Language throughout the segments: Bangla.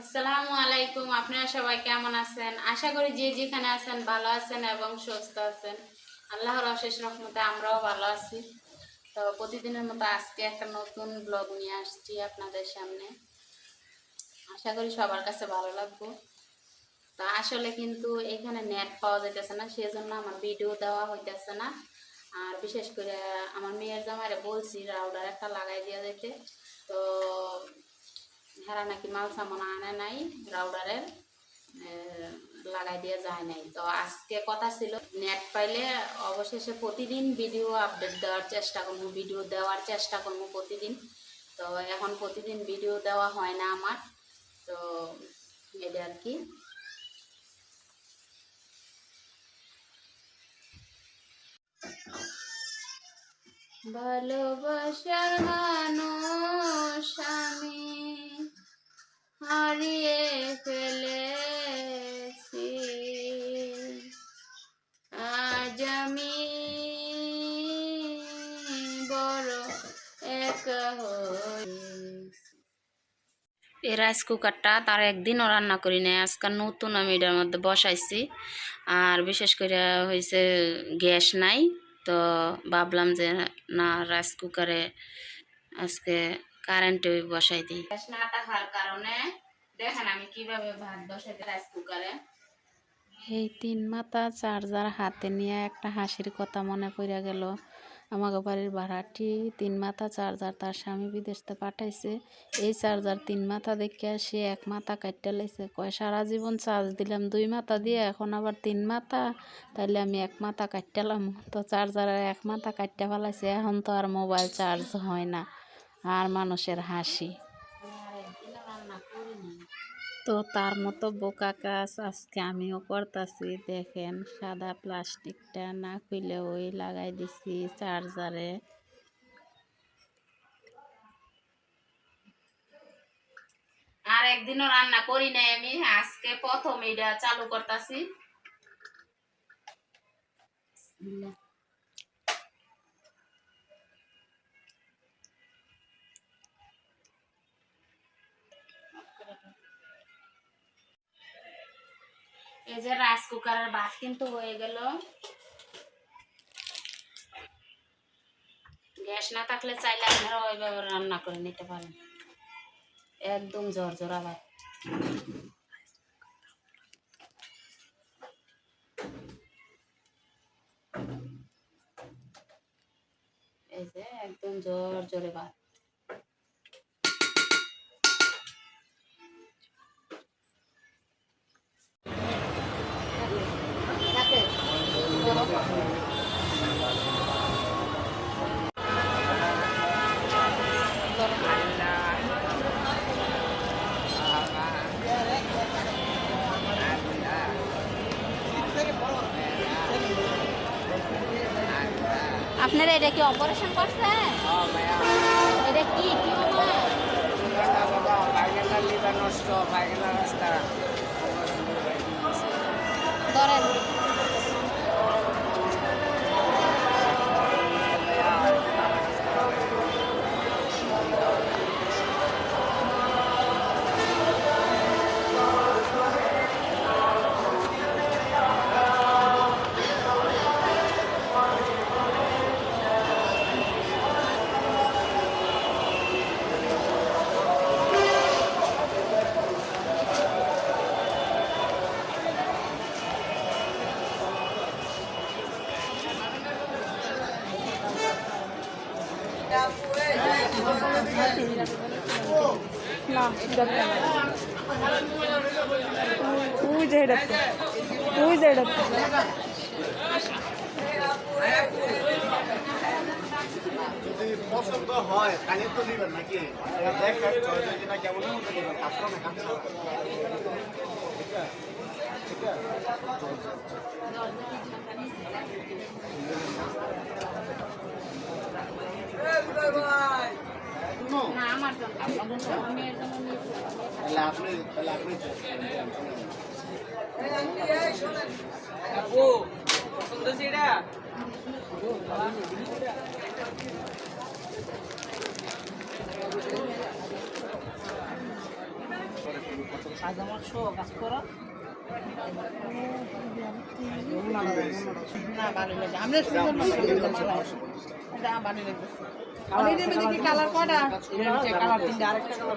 আসসালামু আলাইকুম, আপনারা সবাই কেমন আছেন? আশা করি যে যেখানে আছেন ভালো আছেন এবং সুস্থ আছেন। আল্লাহর অশেষ রহমতে আমরাও ভালো আছি। তো প্রতিদিনের মতো আজকে একটা নতুন ব্লগ নিয়ে আসছি আপনাদের সামনে। আশা করি সবার কাছে ভালো লাগবো। তো আসলে কিন্তু এখানে নেট পাওয়া যাইতেছে না, সেজন্য আমার ভিডিও দেওয়া হইতেছে না। আর বিশেষ করে আমার মেয়ের জামাইরে বলছি রাউডার একটা লাগাই দেওয়া যেতে তো হেরা নাকি মাল সামান আনে নাই, রাউডারের লাগাই দিয়ে যায় নাই। তো আজকে কথা ছিল নেট পাইলে অবশেষে প্রতিদিন ভিডিও আপডেট দেওয়ার চেষ্টা করব ভিডিও দেওয়ার চেষ্টা করব প্রতিদিন। তো এখন প্রতিদিন ভিডিও দেওয়া হয় না আমার, তো এটা আর কি। ভালোবাসার মানুষ আমি। হারিয়ে ফেলেছি। আজ আমি বড় এক এই রাইস কুকারটা তার একদিনও রান্না করি নাই, আজকে নতুন আমি এটার মধ্যে বসাইছি। আর বিশেষ করে হয়েছে গ্যাস নাই, তো ভাবলাম যে না, রাইস কুকারে আজকে কারেন্টে বসাই দিই। গ্যাস না থাকার কারণে দেখেন আমি কীভাবে ভাত বসাইতে রাইস কুকারে এই তিন মাথা চার্জার হাতে নিয়ে একটা হাসির কথা মনে পড়ে গেল। আমাকে বাড়ির ভাড়াটি তিন মাথা চার্জার তার স্বামী বিদেশতে পাঠাইছে। এই চার্জার তিন মাথা দেখে সে এক মাথা কাটতে লাইছে। কয় সারা জীবন চার্জ দিলাম দুই মাথা দিয়ে এখন আবার তিন মাথা? তাইলে আমি এক মাথা কাটতেলাম তো চার্জারের এক মাথা কাটতে ফেলাইছে এখন তো আর মোবাইল চার্জ হয় না। আর মানুষের হাসি। তো তার মতো বোকা কাজ আজকে আমিও করতেছি, দেখেন সাদা প্লাস্টিকটা না খুলে ওই লাগাই দিছি চার্জারে। আর একদিনও রান্না করি নাই আমি, আজকে প্রথম এটা চালু করতেছি। এই যে রাইস কুকারের ভাত কিন্তু হয়ে গেল। গ্যাস না থাকলে চাইলে আপনারা ওইভাবে রান্না করে নিতে পারেন। একদম ঝরঝরা ভাত। এই যে একদম জোর জোরে ভাত। আপনারা এটা কি অপারেশন করছেন? এটা কি কি লিভার রাস্তা ধরেন। ওই যে হেডাতে ওই যে হেডাতে যদি পছন্দ হয়, তাহলে তো নেবেন নাকি? দেখেন চয়েস কেমন মতো নেবেন কাপড় না কাপড় না আমার জন্য আমার মেয়ের জন্য নিয়েছি তাহলে আপনি তাহলে আপনি choice করেন। আপু পছন্দ সেটা কাজ আমার শো কাজ করা। কালার কটা কালার তিনটা আরেকটা কালার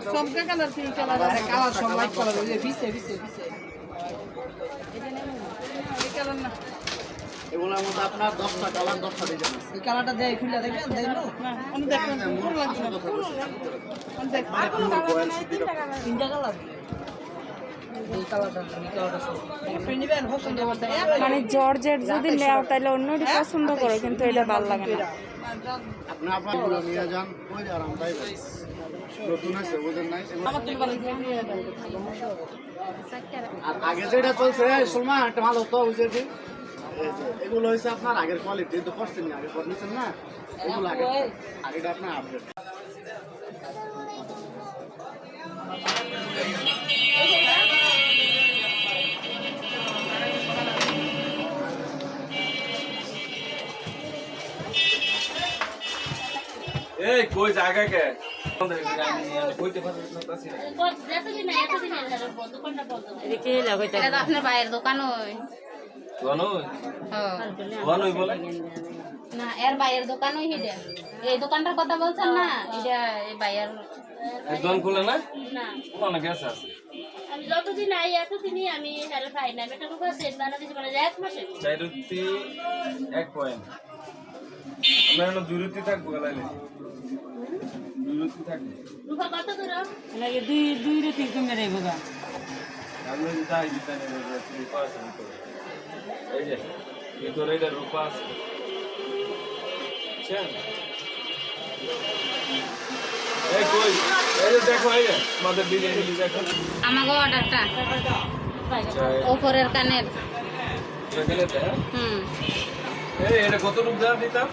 সবটা কালার তিন কালার আরে কালার সব লাইট কালার ওই যে ভিসে ভিসে ভিসে। এই এগুলোর মধ্যে আপনার দশটা কালার দশটা ডিজাইন এই কালারটা দেয় খুলে দেখবেন দেয় নো? না আমি দেখলাম পুরো লাগছে। না পুরো নাই তিনটা কালার? মানে জর্জেট যদি নেও তাহলে অন্যটি পছন্দ করো, কিন্তু এটা ভালো লাগে না আগে যেটা চলছে সুলমা একটা ভালো তো ওই যে কি? এগুলো হয়েছে আপনার আগের কোয়ালিটি তো করছেন নিচ্ছেন না এগুলো আগে আগেটা আপনার আপডেট এই কই জায়গা কে? কইতে পারতেছি এটা তো আপনার ভাইয়ের দোকান ওই। হ্যাঁ। না এর ভাইয়ের দোকান ওই এই দোকানটার কথা বলছেন না? এটা এই ভাইয়ের একদম খুলে না? না। ওখানে গেছে আছে। আমি যতদিন আই এতদিনই আমি হ্যালো খাই না আমি একটা সেট বানা দিয়েছি মানে এক মাসে। চাইরুতি এক পয়েন্ট। আমরা এখন দূরত্বে থাকব লাইলে দুই দুই দেবো গা ভিতরে এই যে ভিতরে এটা রূপা আছে। আমাকে অর্ডারটা। ওপরের কানের। হুম। এই এটা কত রূপ দেওয়া দিতাম?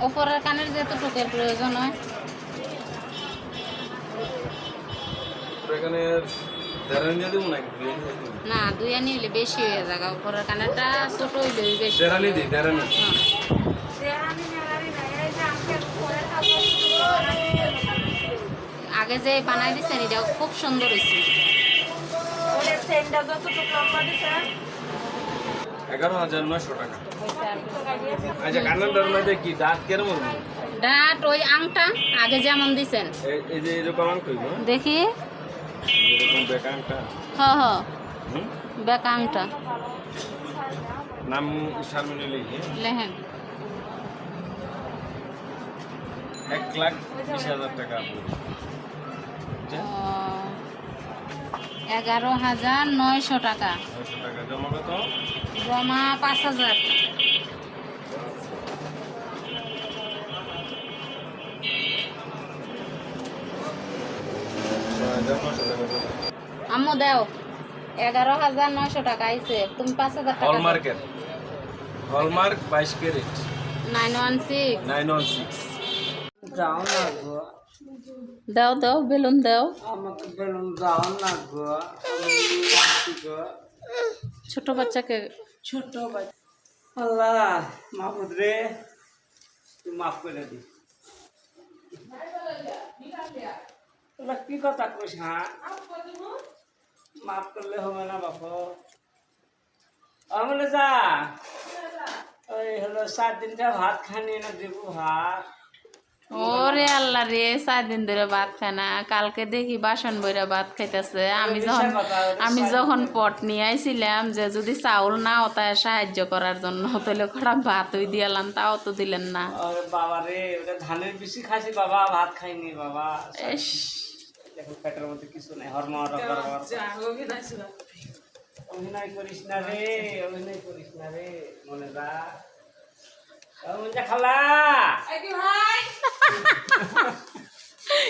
ওপরের কানের যেতটুকের প্রয়োজন হয়? না দুই আনি হইলে বেশি হয়ে যাবে। ওপরের কানেরটা ছোট হইলে বেশি। দেড়ানি দিই দেড়ানি হ্যাঁ। আগে যে বানাই দিছেন এটা খুব সুন্দর হয়েছে এগারো হাজার নয়শো টাকা। আচ্ছা কান্নাটার মধ্যে কি দাঁত হবে? ডাট ওই আংটা আগে যেমন দিছেন। এই- যে এরকম আং কইব দেখি। এরকম বেকা আংটা। হ হ। বেকা আংটা। নাম শারমিনে লিখে। লেহেন এক লাখ বিশ হাজার টাকা? এগারো হাজার নয়শো টাকা। জমা কত? জমা পাঁচ হাজার। আম্মু দেও। এগারো হাজার নয়শো টাকা আইছে। তুমি পাঁচ হাজার টাকা হলমার্কের। হলমার্ক বাইশ carat. Nine one six. Nine one six. যাও না দাও দাও বেলুন দাও। আমাকে বেলুন যাও না গো ছোট বাচ্চাকে ছোট ভাই আল্লাহ মাহমুদ রে তুই মাফ করে দি। তোরা কি কথা কইস হ্যাঁ? মাফ করলে হবে না বাপ। আমলে যা। ওই হলো সাত দিনটা ভাত খানি না দেবো ভাত। ওরে আল্লাহ রে চার দিন ধরে ভাত খায় না। কালকে দেখি বাসন বইরা ভাত খাইতেছে। আমি যখন আমি যখন পট নিয়ে আইছিলাম যে যদি চাউল না ওটায় সাহায্য করার জন্য তাহলে খারাপ ভাত ওই দিয়ালাম তাও তো দিলেন না। আরে বাবা রে ওটা ধানের বেশি খাসি বাবা ভাত খাইনি বাবা। পেটের মধ্যে কিছু নাই অভিনয় করিস না রে অভিনয় করিস না রে মনে যা মনে খালা।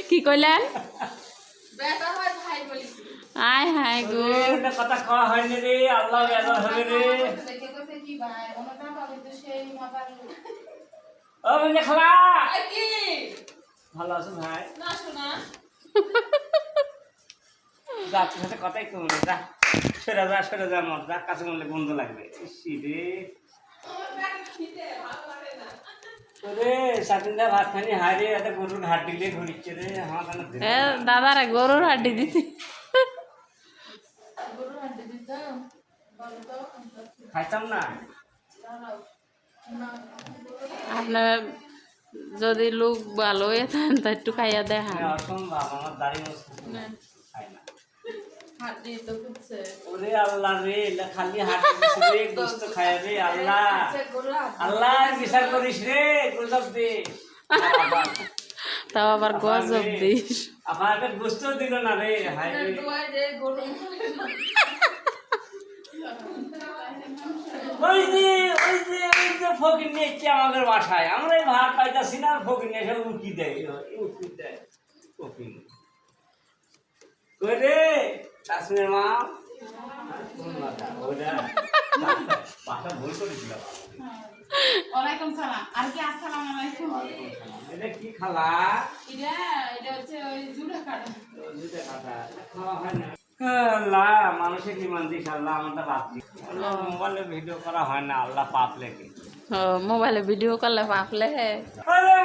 কি কইলেন? আয় হায় গো। কথা খাওয়া হয়নি রে আল্লাহ বেজার হবে রে। ও মনে খালা। ভালো আছো ভাই? যা তোর সাথে কথাই কমে না যা। সরে যা সরে যা মর যা কাছে মনে গন্ধ লাগবে। ইসি রে। দাদারা গরুর হাড্ডি দিতে। আপনার যদি লোক ভালো হয়ে থাকেন তা একটু খাইয়া দেখান। আমি অসম্ভব আমার আল্লাহ রে এটা খালি হাঁটি রে গোস্ত খায় রে আল্লাহ আল্লাহ। বিচার করিস রে গজব দে। তাও আবার গজব দিস। আপনাকে গোস্ত দিল না রে হাই রে। ওই যে ওই যে ওই যে ফকির নিয়ে এসছে আমাদের বাসায়। আমরা এই ভাত পাইতাছি না ফকির নিয়ে এসে উকি দেয় উকি দেয় ফকির কই রে কাশ্মীর মা? কোন মাথা? ওইটা বাসা ভুল করেছিলাম ওয়ালাইকুম সালাম। আর কি আসসালামু আলাইকুম? এটা কি খালা? এটা এটা হচ্ছে ওই জুড়া কাটা। দুইটা খাতা খাওয়া হয় না। আল্লাহ মানুষের কি মানতে আল্লাহ আমারটা রাত্রি মোবাইলে ভিডিও করা হয় না আল্লাহ পাপ লেগে মোবাইলে ভিডিও করলে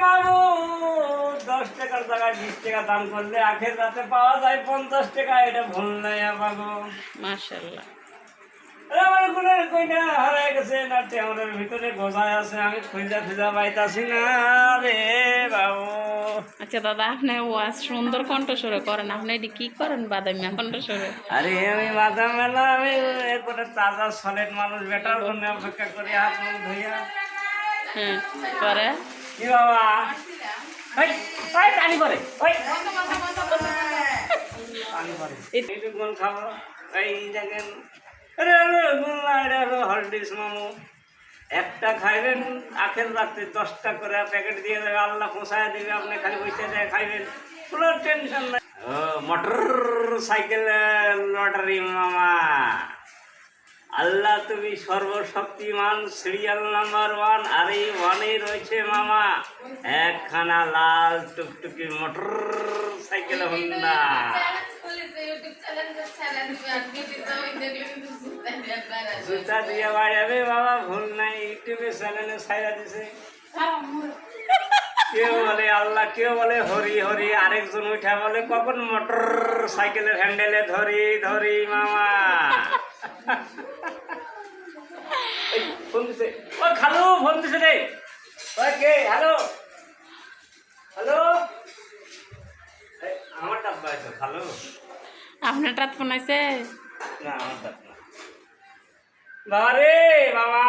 মামু দশ টাকার জায়গায় বিশ টাকা দাম করলে আখের রাতে পাওয়া যায় পঞ্চাশ টাকা এটা ভুল নাই আমার মাশাল্লাহ। আরে আমার গুণের কইনা হারাই গেছে না টেমরের ভিতরে গোজায় আছে আমি খুঁজা খুঁজা পাইতাছি না রে বাবু। আচ্ছা দাদা আপনি ওয়াজ সুন্দর কণ্ঠস্বরে করেন। আপনি এটি কি করেন বাদামিয়া কণ্ঠস্বরে? আরে আমি মাথা মেলা আমি এরপরে তাজা সলেট মানুষ বেটার জন্য অপেক্ষা করি হাত মুখ ধুইয়া। হ্যাঁ পরে? কি বাবা? ওই ওই পানি করে ওই পানি করে এইটুকুন খাব এই দেখেন। মামু। একটা খাইবেন, আখের রাত্রে দশটা করে প্যাকেট দিয়ে দেবে, আল্লাহ পৌঁছায় দিবে, আপনি খালি বসে যায় খাইবেন। কোনো টেনশন নাই। মোটর সাইকেল লটারি, মামা। আল্লাহ, তুমি সর্বশক্তিমান সিরিয়াল নাম্বার ওয়ান আর এই ওয়ানে রয়েছে, মামা। একখানা লাল টুকটুকি মোটর সাইকেল হন্ডা জুতা দিয়ে বাড়াবে বাবা ভুল নাই। ইউটিউবে চ্যানেলে ছাইরা দিছে। কেউ বলে আল্লাহ কেউ বলে হরি হরি। আরেকজন উঠা বলে কখন মোটর সাইকেলের হ্যান্ডেলে ধরি ধরি মামা? ফোন দিছে। ও খালু ফোন দিছে রে। ওই কে? হ্যালো? হ্যালো? আমার ডাব্বা আছে খালু আপনার টাত ফোনাইছে না আমার ডাব্বা না। বাবা রে বাবা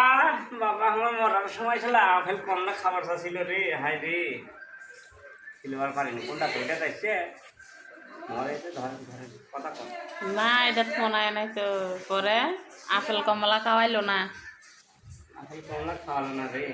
বাবা আমার মরার সময় ছিল। আপেল কম না খাবার ছিল রে হাই রে। সিলভার পারিনি কোনটা কথা কম না এটা ফোনায় নাই তো পরে আপেল কমলা খাওয়াইলো না? আপেল কম না খাওয়ালো না রে।